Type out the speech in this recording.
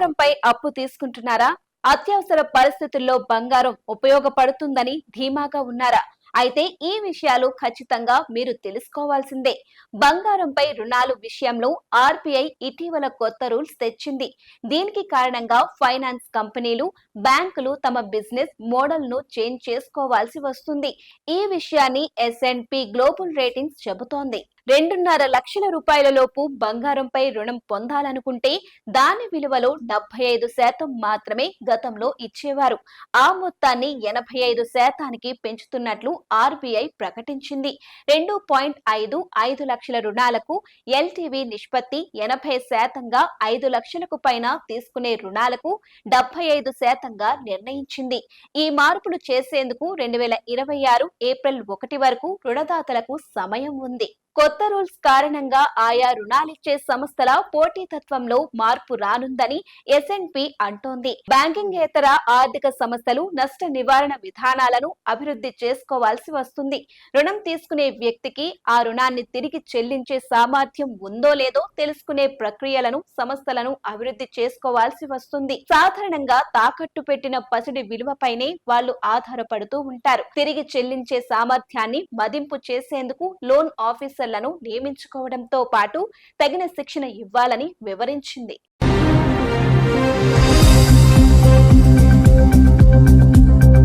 బంగారంపై అప్పు తీసుకుంటున్నారా? అత్యవసర పరిస్థితుల్లో బంగారం ఉపయోగపడుతుందని ధీమాగా ఉన్నారా? అయితే ఈ విషయాలు ఖచ్చితంగా మీరు తెలుసుకోవాల్సిందే. బంగారంపై రుణాలు విషయంలో ఆర్బీఐ ఇటీవల కొత్త రూల్స్ తెచ్చింది. దీనికి కారణంగా ఫైనాన్స్ కంపెనీలు బ్యాంకులు తమ బిజినెస్ మోడల్ను చేంజ్ చేసుకోవాల్సి వస్తుంది. ఈ విషయాన్ని ఎస్ఎన్పి గ్లోబల్ రేటింగ్స్ చెబుతోంది. రెండున్నర లక్షల రూపాయల లోపు బంగారంపై రుణం పొందాలనుకుంటే దాని విలువలో డెబ్బై ఐదు శాతం మాత్రమే గతంలో ఇచ్చేవారు. ఆ మొత్తాన్ని ఎనభై ఐదు శాతానికి పెంచుతున్నట్లు ఆర్బీఐ ప్రకటించింది. రెండు పాయింట్ ఐదు ఐదు లక్షల రుణాలకు ఎల్టీవీ నిష్పత్తి ఎనభై శాతంగా ఐదు లక్షలకు పైన తీసుకునే రుణాలకు డెబ్బై ఐదు శాతంగా నిర్ణయించింది. ఈ మార్పులు చేసేందుకు రెండు వేల ఇరవై ఆరు ఏప్రిల్ ఒకటి వరకు రుణదాతలకు సమయం ఉంది. కొత్త రూల్స్ కారణంగా ఆయా రుణాలిచ్చే సంస్థల పోటీతత్వంలో మార్పు రానుందని ఎస్ఎన్పి అంటోంది. బ్యాంకింగేతర ఆర్థిక సంస్థలు నష్ట నివారణ విధానాలను అభివృద్ధి చేసుకోవాల్సి వస్తుంది. రుణం తీసుకునే వ్యక్తికి ఆ రుణాన్ని తిరిగి చెల్లించే సామర్థ్యం ఉందో లేదో తెలుసుకునే ప్రక్రియలను సంస్థలను అభివృద్ధి చేసుకోవాల్సి వస్తుంది. సాధారణంగా తాకట్టు పెట్టిన పసిడి విలువపైనే వాళ్ళు ఆధారపడుతూ ఉంటారు. తిరిగి చెల్లించే సామర్థ్యాన్ని మదింపు చేసేందుకు లోన్ ఆఫీసర్లను నియమించుకోవడంతో పాటు తగిన శిక్షణ ఇవ్వాలని వివరించింది.